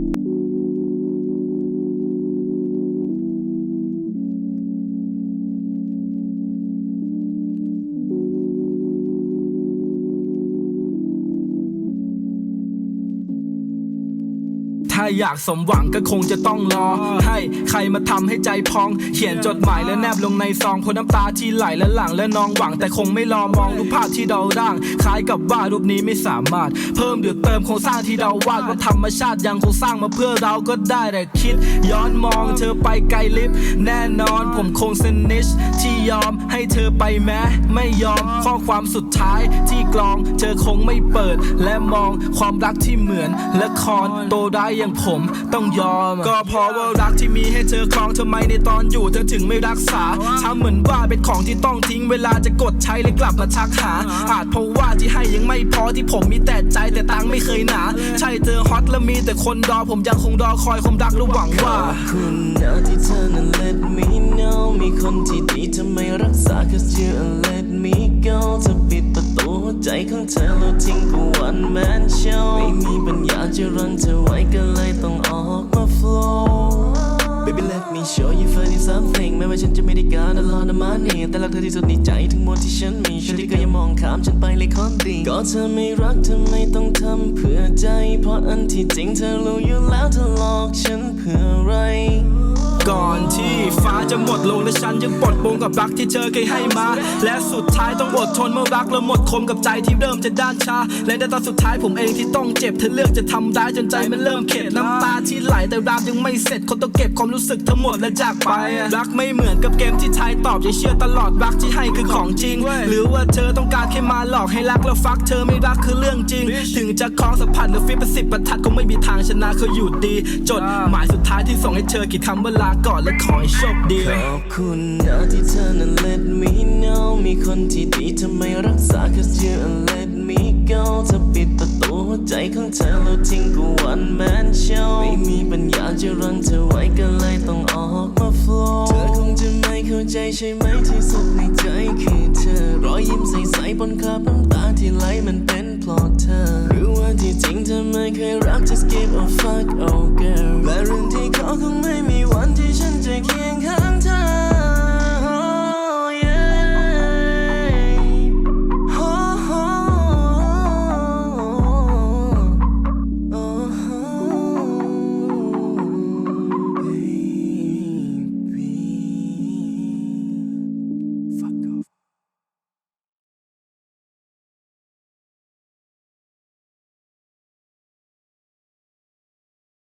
thank you ถ้าอยากสมหวังก็คงจะต้องรอ ให้ใครมาทำให้ใจพอง เขียนจดหมายและแนบลงในซองพราะน้ำตาที่ไหลและหลังและนองหวัง แต่คงไม่รอมองรูปภาพที่เราร่าง คล้ายกับว่ารูปนี้ไม่สามารถ เพิ่มหรือเติมโครงสร้างที่เราวาดว่าธรรมชาติยังคงสร้างมาเพื่อเราก็ได้แต่คิด ย้อนมองเธอไปไกลลิฟแน่นอนผมคงสนิชที่ยอมให้เธอไปแม้ไม่ยอมข้อความสุดท้ายที่กลองเธอคงไม่เปิด และมองความรักที่เหมือนละครโตได้ายอย่างผมต้องยอม ก็เพราะว่ารักที่มีให้เธอครองทำไมในตอนอยู่เธอถึงไม่รักษาทำเหมือนว่าเป็นของที่ต้องทิ้งเวลาจะกดใช้เลยกลับมาทักหา อาจเพราะว่าที่ให้ยังไม่พอที่ผมมีแต่ใจแต่ตังค์ไม่เคยหนา ใช่เธอฮอตและมีแต่คนรอผมยังคงรอคอยความรักและหวังว่า คุณนะที่เธอนั้น let me know มีคนที่ดีทำไมรักษา cause you let me go เธอปิดประตูหัวใจของเธอแล้วทิ้งกู one man show ไม่มีปัญญา จะรั้งเธอไว้ก็เลยต้องออกมา flow Baby let me show you funny something แม้ว่าฉันจะไม่ได้การตลอดมานี่แต่รักเธอที่สุดในใจทั้งหมดที่ฉันมีฉันที่ก็ยังมองข้ามฉันไปเลยคอนดีก็เธอไม่รักเธอไม่ต้องทำเพื่อใจ เพราะอันที่จริงเธอรู้อยู่แล้วเธอหลอกฉันเพื่ออะไร ก่อนที่ฟ้าจะหมดลงและฉันยังปลดปลงกับรักที่เธอเคยให้มา และสุดท้ายต้องอดทนเมื่อรักแล้วหมดคมกับใจที่เริ่มจะด้านชา และในตอนสุดท้ายผมเองที่ต้องเจ็บเธอเลือกจะทำร้ายจนใจมันเริ่มเข็ดน้ำตาที่ไหลแต่รามยังไม่เสร็จคนต้องเก็บความรู้สึกทั้งหมดและจากไปรักไม่เหมือนกับเกมที่ทายตอบอย่าเชื่อตลอดรักที่ให้คือของจริง หรือว่าเธอต้องการแค่มาหลอกให้รักแล้วฟักเธอไม่รักคือเรื่องจริง ถึงจะคล้องสัมผัสหรือฟิปเป็นสิบประทัดก็ไม่มีทางชนะเขาอยู่ดี จดหมายสุดท้ายที่ส่งให้เธอกี่คำว่าลาก่อนและขอให้โชคดี ขอบคุณนะที่เธอนั้น let me know มีคนที่ดีทำไมรักษา cause you let me go เธอปิดประตูหัวใจของเธอแล้วทิ้งกู one man show ไม่มีปัญญาจะรั้งเธอไว้ก็เลยต้องออกมา flow เธอคงจะไม่เข้าใจใช่ไหมที่สุดในใจคือเธอ รอยยิ้มใสๆบนคราบน้ำตาที่ไหลมันเป็นเพราะเธอหรือว่าที่จริงเธอไม่เคยรัก just give a fuck oh girl แต่เรื่องที่เขาคงไ